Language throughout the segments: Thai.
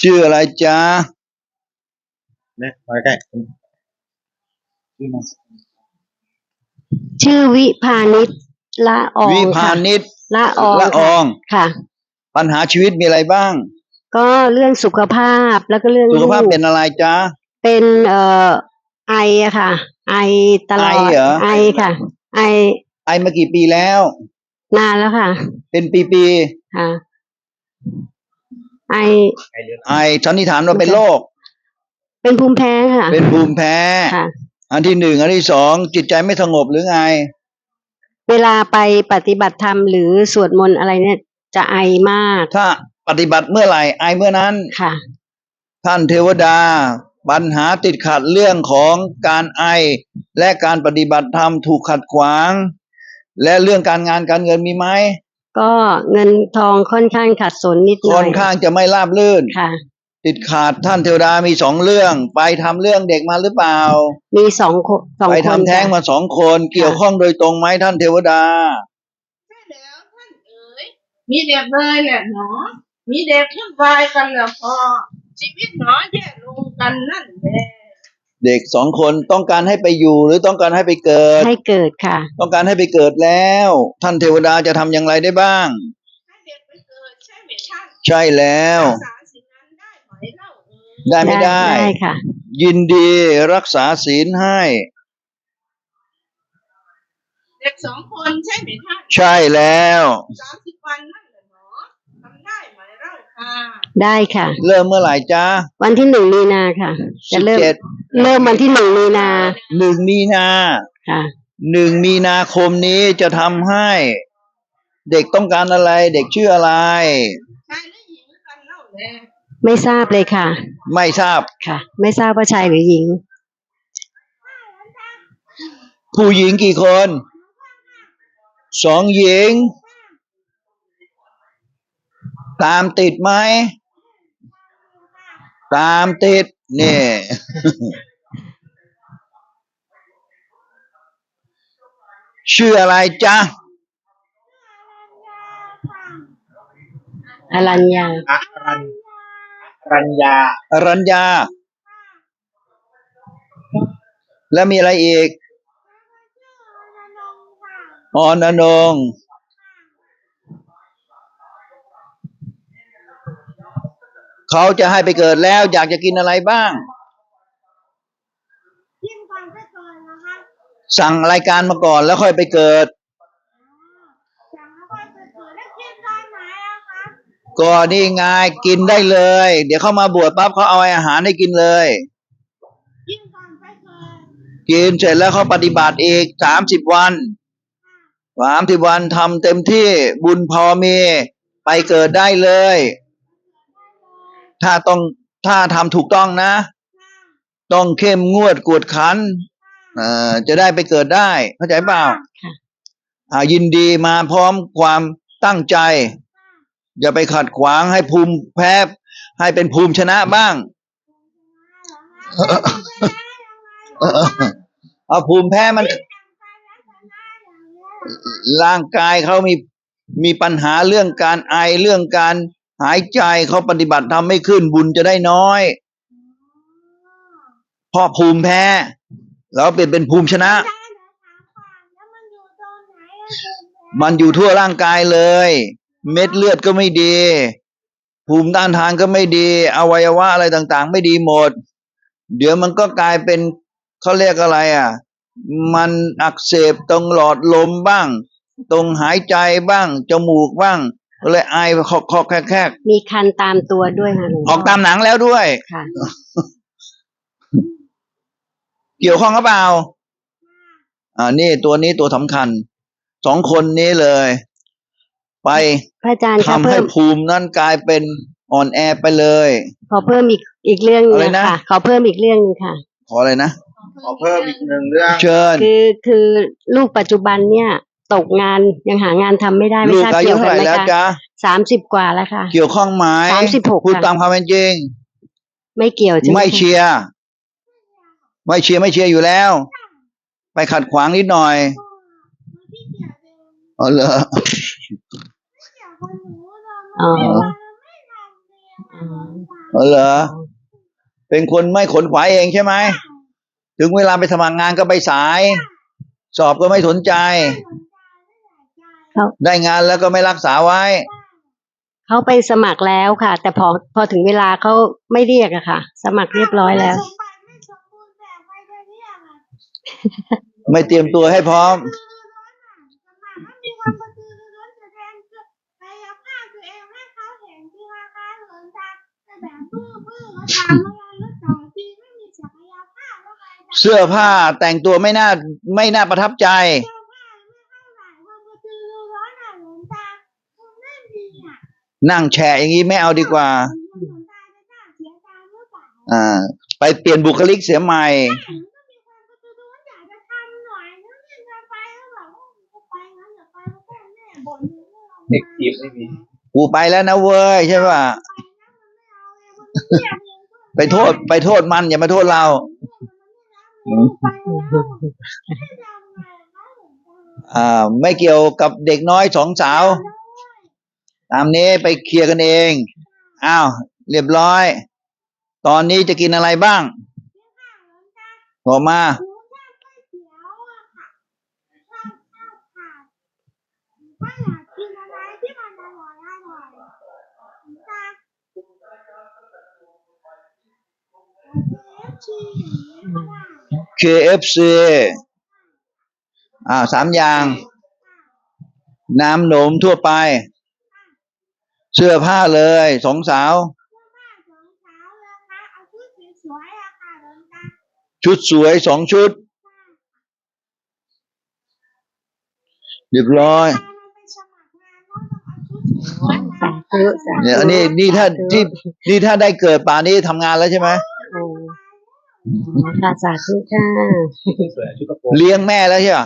ชื่ออะไรจ๊ะ นะมาใกล้ชื่อมาชื่อวิพานิชละอองวิพาค่ะนิชละอองละอค่ะอง ค่ะ ปัญหาชีวิตมีอะไรบ้าง ก็เรื่องสุขภาพแล้วก็เรื่องสุขภาพลูกเป็นอะไรจ๊ะ เป็นเอ่อไออะค่ะ ไอตลอดไอเหรอ ไอค่ะ ไอไอมากี่ปีแล้ว นานแล้วค่ะ เป็นปีค่ะไอ ไอเดือนๆไอสันนิษฐานว่าเป็นโรคเป็นภูมิแพ้ค่ะ เป็นภูมิแพ้ ค่ะ อันที่หนึ่งอันที่สองจิตใจไม่สงบหรือไง เวลาไปปฏิบัติธรรมหรือสวดมนต์อะไรเนี่ย จะไอมากถ้าปฏิบัติเมื่อไหร่ไอเมื่อนั้น ค่ะ ท่านเทวดา ปัญหาติดขัดเรื่องของการไอ และการปฏิบัติธรรมถูกขัดขวาง และเรื่องการงานการเงินมีไหม ก็เงินทองค่อนข้างขัดสนนิดหน่ค่ออยนข้างจะไม่ราบรื่น ค่ะ ติดขาดท่านเทวดามีสองเรื่อง ไปทำเรื่องเด็กมาหรือเปล่า มีสองคนสองไปคทำนแท้งค่ะ มาสองคนเกี่ยวข้องโดยตรงไหมท่านเทวดา ใช่แล้วท่านเอ๋ย มีเด็กเลยแหละหนอ มีเด็กวุ่นวายกันแล้วพอ ชีวิตหนอแย่ลงกันนั่นแหละ เด็กสองคนต้องการให้ไปอยู่ หรือต้องการให้ไปเกิด ให้เกิดค่ะ ต้องการให้ไปเกิดแล้ว ท่านเทวดาจะทำอย่างไรได้บ้างให้เด็กไปเกิดใช่ไหมท่านใช่แล้วรักษาสิ่งนั้นได้ไหมเล่าเอ๋ยได้ไม่ได้ได้ค่ะยินดีรักษาศีลให้ เด็กสองคนใช่ไหมท่าน ใช่แล้วสามสิบวันนั่นแหละหนอทำได้ไหมเล่าค่ะ ได้ค่ะ เริ่มเมื่อไหร่จ้าวันที่หนึ่งมีนาค่ะ จะเริ่ม เจ็ดเริ่มวันที่หนึ่งมีนาหนึ่งมีนาค่ะ หนึ่งมีนาคมนี้จะทำให้ เด็กต้องการอะไร เด็กชื่ออะไรชายและหญิงกันเล่าแหละไม่ทราบเลยค่ะ ไม่ทราบค่ะ ไม่ทราบว่าชายหรือหญิง ผู้หญิงกี่คนสองหญิง ตามติดไหม ตามติด นี่ชื่ออะไรจ๊ะอรัญญาอะรันรัญญาอรัญญา แล้วมีอะไรอีกออนอนง เขาจะให้ไปเกิดแล้ว อยากจะกินอะไรบ้างกินก่อนไปก่อนนะคะสั่งรายการมาก่อนแล้วค่อยไปเกิดสั่งแล้วก็ไปเกิดแล้วกินตอนไหนอะคะก็นี่ไงกินได้เลย เดี๋ยวเขามาบวชปั๊บเขาเอาอาหารให้กินเลยกินก่อนไปเกิดกินเสร็จแล้วเขาปฏิบัติอีกสามสิบวันสามสิบวันทำเต็มที่บุญพอมี ไปเกิดได้เลย ถ้าต้องถ้าทำถูกต้องนะ ต้องเข้มงวดกวดขันเอ่อจะได้ไปเกิดได้ เข้าใจเปล่าค่ะอ่ายินดีมาพร้อมความตั้งใจ อย่าไปขัดขวางให้ภูมิแพ้ ให้เป็นภูมิชนะบ้างเออเอาภูมิแพ้มัน ร่างกายเขามีมีปัญหาเรื่องการไอเรื่องการ หายใจเขาปฏิบัติทำไม่ขึ้นบุญจะได้น้อยพราะภูมิแพ้แล้วเปลี่ยนเป็นภูมิชนะ มันอยู่ทั่วร่างกายเลย เม็ดเลือดก็ไม่ดี ภูมิต้านทานก็ไม่ดีอวัยวะอะไรต่าง ๆ ไม่ดีหมด เดี๋ยวมันก็กลายเป็นเขาเรียกอะไรอะ มันอักเสบตรงหลอดลมบ้าง ตรงหายใจบ้าง จมูกบ้าง ก็เลยไอคอกคอกแคกแคกมีคันตามตัวด้วยค่ะหลวงอพ่อกตามหนังแล้วด้วยค่ะ เกี่ยวข้องหรือเปล่าอ่า นี่ตัวนี้ตัวสำคัญสองคนนี้เลย ไปพระอาจารย์ทำคะให้เพิ่มภูมินั้นกลายเป็นอ่อนแอไปเลย ขอเพิ่มอีกอีกเรื่องหนึอะไรงนะค่ะ ขอเพิ่มอีกเรื่องหนึงค่ะ ขออะไรนะขอเพิ่มอีกหนึ่งเรื่อง เชิญ คือคือลูกปัจจุบันเนี่ย ตกงานยังหางานทำไม่ได้ไม่ลูกทราบอายุเกี่ยวเท่ากัไหนร่ไหมแล้วคะจ๊ะสามสิบกว่าแล้วค่ะ เกี่ยวข้องไหมสามสิบหกพูดค่ะ ตามความเป็นจริง ไม่เกี่ยวใช่ไหมไม่คะเชียร์ไม่เชียร์ไม่เชียร์อยู่แล้ว ไปขัดขวางนิดหน่อยพี่เกียรติเองเออเหรอเกียรติคนหนูเราอ๋อไม่ทำเรียอ๋ออ๋อเหรอ เป็นคนไม่ขนขวายเองใช่ไหม ถึงเวลาไปสมัครงานก็ไปสาย สอบก็ไม่สนใจ เขาได้งานแล้วก็ไม่รักษาไว้ เขาไปสมัครแล้วค่ะ แต่พอพอถึงเวลาเขาไม่เรียกอะค่ะ สมัครเรียบร้อยแล้วสมบัติไม่สมบูรณ์แบบไปเลยเนี่ยค่ะไม่เตรียมตัวให้พร้อมคือร้อนอะสมัครไม่มีความกระตือรือร้นแสดงกายภาพตัวเองให้เขาเห็นที่ว่าการหลนตาแต่แบบบื้อบื้อแล้วตามไม่ได้แล้วต่อทีไม่มีศักยภาพแล้วไงจะเสื้อผ้าแต่งตัวไม่น่าไม่น่าประทับใจ นั่งแฉะอย่างนี้ไม่เอาดีกว่าหลนตาจะน่าเสียใจหรือเปล่า อ่า ไปเปลี่ยนบุคลิกเสียใหม่มันก็มีความกระตือรือร้นอยากจะทำหน่อยนึงจะไปแล้วแบบว่าจะไปงั้นอย่าไปแล้วพ่อแม่บ่นอยู่ว่าเราเด็กจีบไม่มีกูไปแล้วนะเว้ยใช่ป่ะไปโทษ ไปโทษมัน อย่ามาโทษเรา อ่า ไม่เกี่ยวกับเด็กน้อยสองสาว ตามนี้ไปเคลียร์กันเอง อ้าว เรียบร้อย ตอนนี้จะกินอะไรบ้างบอกมา KFC อ่าสามอย่าง น้ำหนมทั่วไป เสื้อผ้าเลยสองสาว ชุดสวยสองชุด เรียบร้อยสาธุสาธุเนี่ยอันนี้นี่ถ้าที่นี่ถ้าได้เกิดป่านนี้ทำงานแล้วใช่ไหมอ๋อค่ะสาธุค่ะสวยชุดกระโปรงเลี้ยงแม่แล้วใช่ไหม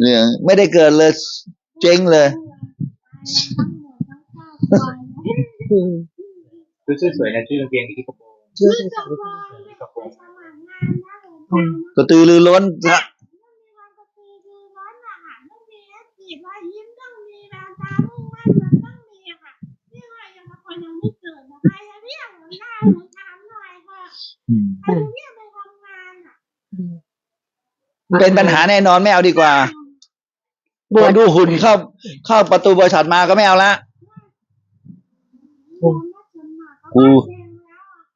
เลี้ยงไม่ได้เกิดเลย เจ๊งเลย อืมชุดสวยๆนะชุดกางเกงที่กระโปรงชุดชื่อสาสธุมค่ะบูรณ์ไปสมัครงานนะหลวงตากระตือรือร้นละไม่มีความกระตือรือร้นอะค่ะต้องมีแอคทีฟรอยยิ้มต้องมีแววตามุ่งมั่นมันต้องมีอะค่ะนี่ว่ายังบางคนยังไม่เกิดนะใครจะเรียกหลวงตาหลวงถามหน่อยค่ะใครจะเรียกไปทำงานอะเป็นปัญหาแน่นอนไม่เอาดีกว่าบวชดูหุ่นเข้าเข้าประตูบริษัทมาก็ไม่เอาละ กู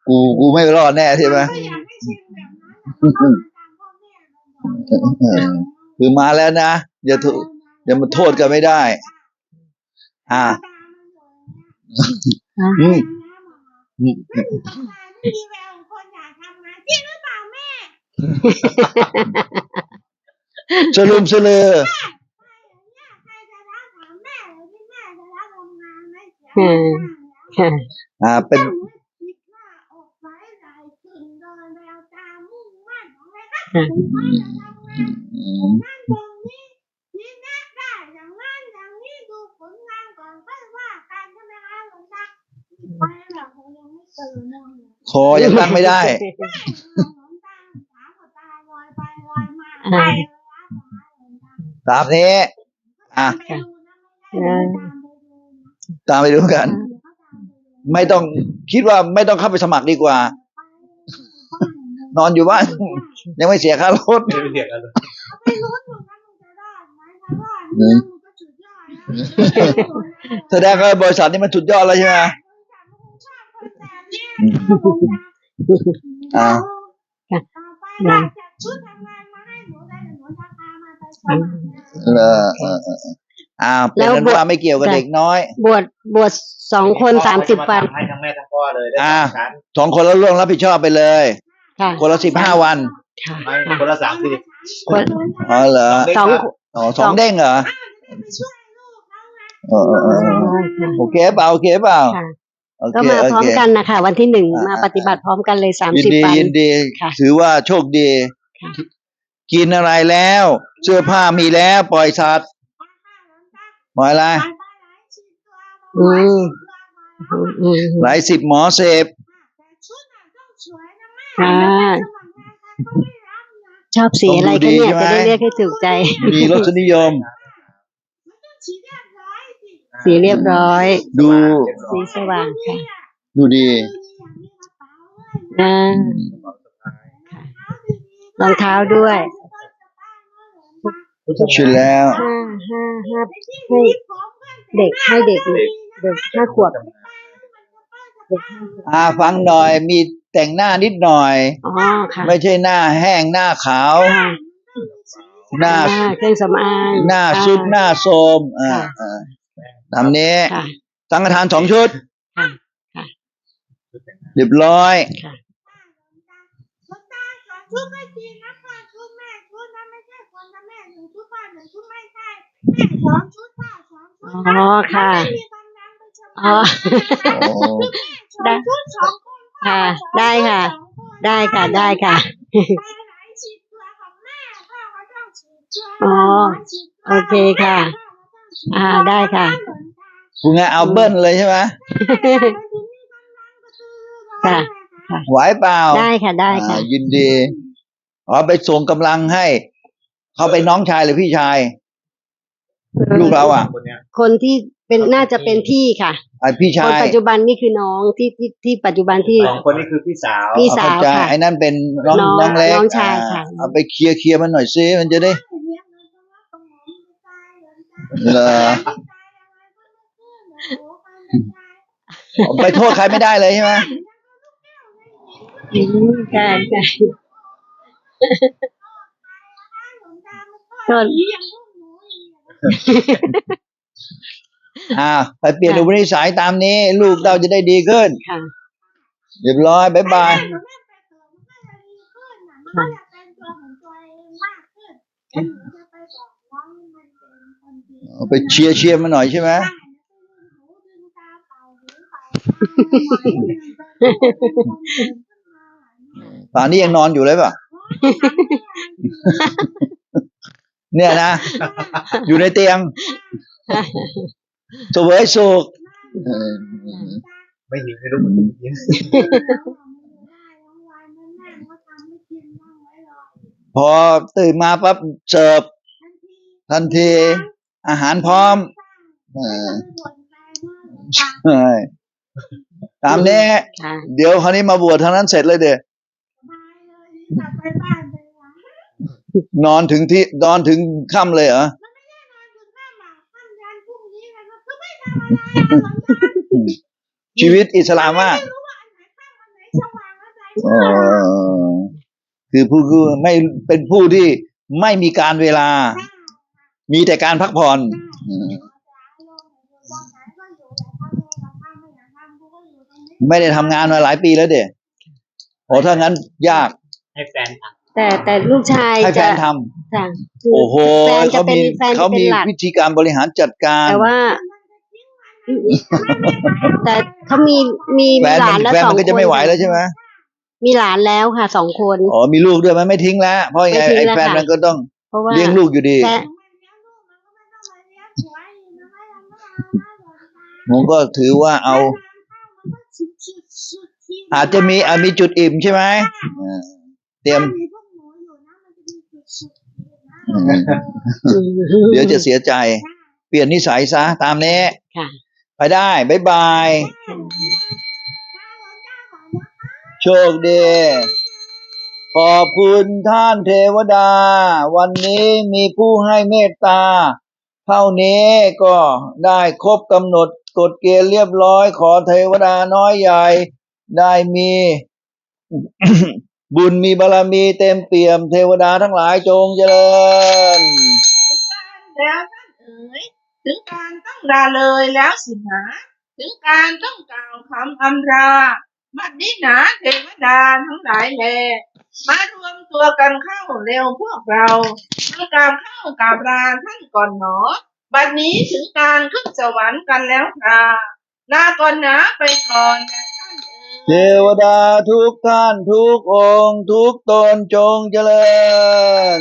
กู กูไม่รอดแน่ใช่ไหมก็อยากให้ชิมแบบนั้นอะเพราะว่าตามพ่อแม่เราบอกเออคือมาแล้วนะอย่าโทษอย่ามาโทษกันไม่ได้ อ่าอืมอืมไม่มีต้องการไม่มีแววของคนอยากทำงานจริงหรือเปล่าแม่สรุปสลือใครเนี่ยใครจะรักถามแม่เลยที่แม่จะรักทำงานไม่เสียเงินแล้วค่ะอ่าเป็นต้องนึกคิดว่าออกไว้หลายสิ่งโดยแววตามุ่งมั่นของแม่ครับค่ะถึงว่าจะทำงานตรงนั้นตรงนี้นี่แน่ได้อย่างนั้นอย่างนี้ดูผลงานก่อนค่อยว่ากันใช่ไหม คะหลวงตาไปแบบผมยังไม่เจอเนอะคอยังตั้งไม่ได้หลวงตาถามว่าตาลอยไปลอยมาไปเลยนะหลวงตาตามนี้อะไปดูนะไม่ได้ตามไปดูนะตามไปดูกัน ไม่ต้องคิดว่าไม่ต้องเข้าไปสมัครดีกว่า นอนอยู่บ้านยังไม่เสียค่ารถไม่ได้ไปเถียงกันเลยไม่รู้ถูกนะมึงจะได้ไหมเพราะว่านี่มึงก็จุดยอดนะแสดงว่าบริษัทนี้มันสุดยอดแล้วใช่ไหมอ่าต่อไปว่าจัดชุดทำงานมาให้หนูได้หนูจะพามาไปสมัครนะเออเออเอออ่าเป็นนั้นว่าไม่เกี่ยวกับเด็กน้อย บวชบวชสองคนสามสิบวัน ให้ทั้งแม่ทั้งพ่อเลยได้อ่า สามชั้นสองคนแล้วร่วมรับผิดชอบไปเลย ค่ะ คนละสิบห้าวันค่ะไม่คนละสามสิบ คนอ๋อเหรอสอง อ๋อสองเด้งเหรอไปช่วยลูกเขาไงเออเออเออเออค่ะโอเคเปล่าโอเคเปล่าค่ะ โอก็เคมาโอพร้อเคมกันนะคะวันที่หนึ่งอ่าม มาปฏิบัติพร้อมกันเลยสามยินสิบดีวัน ยินดี ค่ะถือว่าโชคดี ค่ะ กินอะไรแล้ว เสื้อผ้ามีแล้ว ปล่อยสัตว์ ปล่อยอะไรอืมอืมอืมหลายสิบหมอเสพค่ะชอบสีอะไรก็เนี่ยจะได้เรียกให้ถูกใจ มีรสนิยมอ่าสีเรียบร้อย ดูสีสว่างค่ะ ดูดีอ่ารองเท้าด้วย ใช่แล้วห้าห้าห้าให้เด็กให้เด็กเด็กห้าขวบเด็กห้าขวบอ่าฟังหน่อยมีแต่งหน้านิดหน่อย อ๋อค่ะไม่ใช่หน้าแห้งหน้าขาว ค่ะหน้าอ่าเครื่องสำอางหน้าซุดหน้าโทรมอ่าค่ะอ่าตามนี้ ค่ะ สังฆทานสองชุดค่ะค่ะเรียบร้อย ค่ะชุดตาขอชุดไม่จริงน องชุดอ๋อค่ะไม่มีกำลังไปชมอ๋อโอ้สองชุดสองคนค่ะ ได้ค่ะ ได้ค่ะ ได้ค่ะตาไหนฉีดตัวของแม่พ่อก็ต้องฉีดตัวอ๋อโอเคค่ะอ่าได้ค่ะ คุณไงเอาเบิ้ลเลยใช่ไหมค่ะ ไหวเปล่าได้ค่ะ ได้ค่ะ อ่ายินดีอ๋อไปส่งกำลังให้ เขาเป็นน้องชายหรือพี่ชาย ลูกเราอะคนเนี้ยคนที่เป็นน่าจะเป็นพี่ค่ะไอพี่คชานยปัจจุบันนี่คือน้องที่ที่ที่ปัจจุบันที่สองคนนี้คือพี่สาวพี่เอาสาวเข้าใจค่ะ ไอ้นั่นเป็นน้องน้องน้องเล็กน้องชายอ่ค่ะเอาไปเคลียร์เคลียร์มันหน่อยซิมันจะได้เหรอไปโทษใครไม่ได้เลยใช่ไหมอืมใช่ใช่ อ่าไปเปลี่ยนอุปนิสัยตามนี้ ลูกเราจะได้ดีขึ้นค่ะเรียบร้อยบายบายมันก็จะเป็นตัวของตัวเองมากขึ้นแล้วหนูจะไปบอกว่ามันเป็นคนดีเอาไปเชียร์เชียร์มันหน่อยใช่ไหมได้นะหูดึงตาเป่าหูเป่าตาหมายถึงเป็นคนดีขึ้นมาป่านนี้ยังนอนอยู่เลยป่ะ เนี่ยนะ อยู่ในเตียงเสวยสุขเออไม่ยิงไม่รู้มันเป็นยิงพอตื่นมาปั๊บเสิร์ฟทันที อาหารพร้อมเออใช่ตามนี้ค่ะเดี๋ยวคราวนี้มาบวชเท่านั้นเสร็จเลยเดี๋ย นอนถึงที่นอนถึงค่ำเลยเหรอชีวิตอิสลามมากอ๋อคือผู้คือไม่เป็นผู้ที่ไม่มีการเวลา มีแต่การพักผ่อนอืมไม่ได้ทำงานมาหลายปีแล้วเด็โอ้ถ้างั้นยากให้แฟนท แต่แต่ลูกชายให้แฟจะนทค่ะำโอ้โหแฟนจะเขาเป็นมีแฟนจะเขาเป็นมีหลัก วิธีการบริหารจัดการแต่ว่า แต่เขามีมีแฟมีนหลามันนแล้วแฟนสองมันก็คจะนไม่ไหวแล้วใช่ไหมมีหลานแล้วค่ะสองคน อ๋อมีลูกด้วยมันไม่ทิ้งแล้ว เพราะยังไงไม่ทิ้งไอ้แล้วแฟนค่ะ มันก็ต้องเพราะว่าเลี้ยงลูกอยู่ดีแฟนผมก็ถือว่าเอา อาจจะมีอาจมีจุดอิ่มใช่ไหมอ่าเตรียม เดี๋ยวจะเสียใจ เปลี่ยนนิสัยซะตามนี้ค่ะไปได้บ๊ายบาย โชคดีขอบคุณท่านเทวดา วันนี้มีผู้ให้เมตตา เท่านี้ก็ได้ครบกำหนดกฎเกณฑ์เรียบร้อยขอเทวดาน้อยใหญ่ ได้มี บุญมีบารมีเต็มเปี่ยมเทวดาทั้งหลายจงเจริญแล้วท่านเอ๋ยถึงการต้องลาเลยแล้วสินะถึงการต้องกล่าวคำอำราบัดนี้หนาเทวดาทั้งหลายแลมารวมตัวกันเข้าเร็วพวกเรามากราบเข้ากราบลาท่านก่อนหนอ บัดนี้ถึงการขึ้นสวรรค์กันแล้วคราลาก่อนนะไปก่อนนะ เทวดาทุกท่านทุกองค์ ทุกตนจงเจริญ